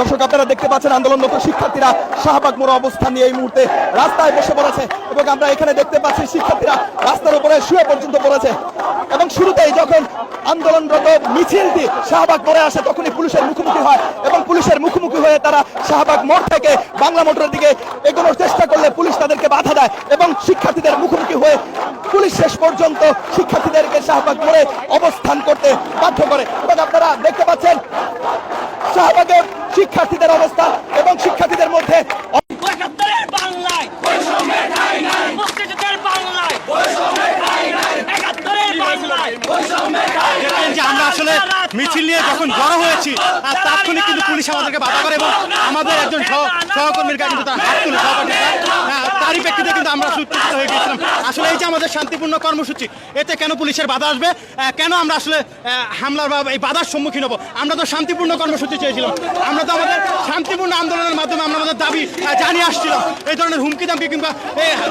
দর্শক, আপনারা দেখতে পাচ্ছেন আন্দোলনরত শিক্ষার্থীরা শাহবাগ মোড় অবস্থান নিয়ে এই মুহূর্তে রাস্তায় বসে পড়েছে এবং আমরা এখানে দেখতে পাচ্ছি শিক্ষার্থীরা রাস্তার উপরে শুয়ে পর্যন্ত পড়েছে। এবং শুরুতেই যখন আন্দোলনরত মিছিলটি শাহবাগ মোড়ে আসে, তখনই পুলিশের মুখোমুখি হয় এবং পুলিশের মুখোমুখি হয়ে তারা শাহবাগ মোড় থেকে বাংলা মোটরের দিকে এগোনোর চেষ্টা করলে পুলিশ তাদেরকে বাধা দেয় এবং শিক্ষার্থীদের মুখোমুখি হয়ে পুলিশ শেষ পর্যন্ত শিক্ষার্থীদেরকে শাহবাগ মোড়ে অবস্থান করতে বাধ্য করে। এবং আপনারা দেখতে পাচ্ছেন শাহবাগের শিক্ষার্থীদের অবস্থা এবং শিক্ষার্থীদের মধ্যে বাংলায়। আমরা আসলে মিছিল নিয়ে যখন জড়ো হয়েছি আর তাৎক্ষণিক কিন্তু পুলিশ আমাদেরকে বাধা করে এবং আমাদের একজন সহ- সহকর্মীর কিন্তু তার হাত তুলে হ্যাঁ, তারই কিন্তু আমরা সুচিত হয়ে গেছিলাম। আসলে এই যে আমাদের শান্তিপূর্ণ কর্মসূচি, এতে কেন পুলিশের বাধা আসবে? কেন আমরা আসলে হামলার বা এই বাধার সম্মুখীন হব? আমরা তো শান্তিপূর্ণ কর্মসূচি চেয়েছিলাম। আমরা তো আমাদের শান্তিপূর্ণ আন্দোলনের মাধ্যমে আমরা আমাদের দাবি জানিয়ে আসছিলাম। এই ধরনের হুমকি দামকি কিংবা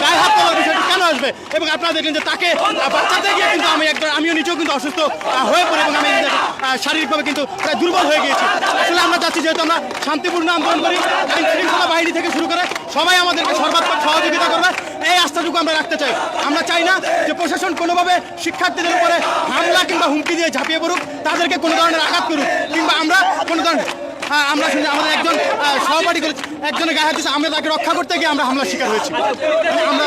গায়ে হাত তোলার বিষয়টি কেন আসবে? এবং আপনারা দেখলেন যে তাকে বাঁচাতে গিয়ে কিন্তু আমি একজন আমিও নিজেও কিন্তু অসুস্থ হয়ে পড়ি এবং আমি শারীরিকভাবে কিন্তু প্রায় দুর্বল হয়ে গিয়েছি। আসলে আমরা চাচ্ছি যেহেতু আমরা শান্তিপূর্ণ আন্দোলন করি, আইন শৃঙ্খলা বাহিনী থেকে শুরু করে সবাই আমাদেরকে সর্বাত্মক আমরা রাখতে চাই। আমরা চাই না যে প্রশাসন কোনোভাবে শিক্ষার্থীদের উপরে হামলা কিংবা হুমকি দিয়ে ঝাঁপিয়ে পড়ুক, তাদেরকে কোনো ধরনের আঘাত করুক, কিংবা আমরা কোনো ধরনের আমরা শুনি, আমাদের একজন সহপাঠী করেছে। একজনের গায়ে হাত আমরা তাকে রক্ষা করতে গিয়ে আমরা হামলার শিকার হয়েছি। আমরা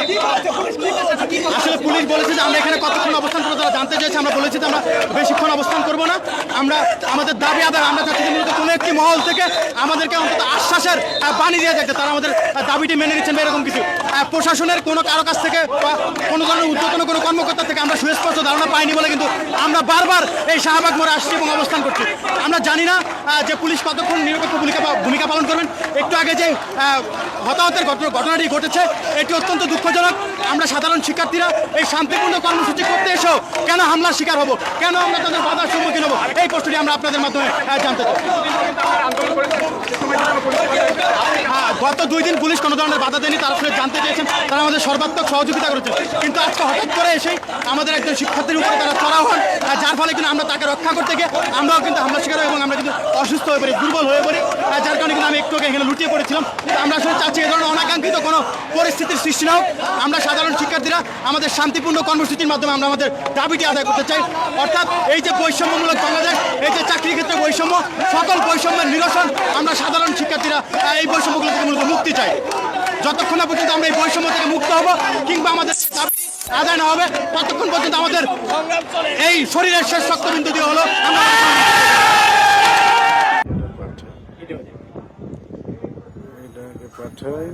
আসলে পুলিশ বলেছে যে আমরা এখানে কতক্ষণ অবস্থান করব, তারা জানতে চেয়েছে, আমরা বলেছি যে আমরা বেশিক্ষণ অবস্থান করব না। আমরা, আমাদের দাবি আদায়, আমরা চাচ্ছি যে কোনো একটি মহল থেকে আমাদেরকে অন্তত আশ্বাসের বাণী দিয়ে যাচ্ছে তারা আমাদের দাবিটি মেনে নিচ্ছেন বা এরকম কিছু। প্রশাসনের কোনো কারও কাছ থেকে বা কোনো ধরনের উদ্যোতন কোনো কর্মকর্তা থেকে আমরা সুস্পষ্ট ধারণা পাইনি বলে কিন্তু আমরা বারবার এই শাহবাগ মোড়ে আসছি এবং অবস্থান করছি। আমরা জানি না যে পুলিশ কতক্ষণ নিরপেক্ষ ভূমিকা ভূমিকা পালন করবেন। একটু আগে যে হতাহতের ঘটনাটি ঘটেছে এটি অত্যন্ত দুঃখজনক। আমরা সাধারণ শিক্ষার্থীরা এই শান্তিপূর্ণ কর্মসূচি করতে এসেও কেন হামলার শিকার হব? কেন আমরা তাদের বাধার সম্মুখীন হব? এই প্রশ্নটি আমরা আপনাদের মাধ্যমে জানতে চাই। হ্যাঁ, গত দুই দিন পুলিশ কোনো ধরনের বাধা দেয়নি তারা আসলে জানতে চেয়েছেন। তারা আমাদের সর্বাত্মক সহযোগিতা করেছে। কিন্তু আজকে হঠাৎ করে এসেই আমাদের একজন শিক্ষার্থীর উপরে তারা চড়াও হন যার ফলে কিন্তু আমরা তাকে রক্ষা করতে গিয়ে আমরাও কিন্তু হামলা শিকার এবং আমরা কিন্তু অসুস্থ হয়ে পড়ি দুর্বল হয়ে পড়ি। যার কারণে কিন্তু আমি একটু এখানে লুটিয়ে পড়েছিলাম। আমরা আসলে চাচ্ছি এই ধরনের অনাকাঙ্ক্ষিত কোনো পরিস্থিতির সৃষ্টি না হোক। আমরা সাধারণ শিক্ষার্থীরা আমাদের শান্তিপূর্ণ কর্মসূচির মাধ্যমে আমরা আমাদের দাবিটি আদায় করতে চাই। অর্থাৎ এই যে বৈষম্যমূলক বাংলাদেশ, এই যে চাকরির ক্ষেত্রে বৈষম্য, সকল বৈষম্যের নিরসন আমরা সাধারণ শিক্ষার্থীরা এই বৈষম্যগুলো থেকে মূলত মুক্তি চাই। যতক্ষণ না পর্যন্ত আমরা এই বৈষম্য থেকে মুক্ত হব কিংবা আমাদের দাবি আদায় না হবে, ততক্ষণ পর্যন্ত আমাদের এই শরীরের শেষ শক্তবিন্দু দিয়ে হলো আমরা এটাকে পাঠাই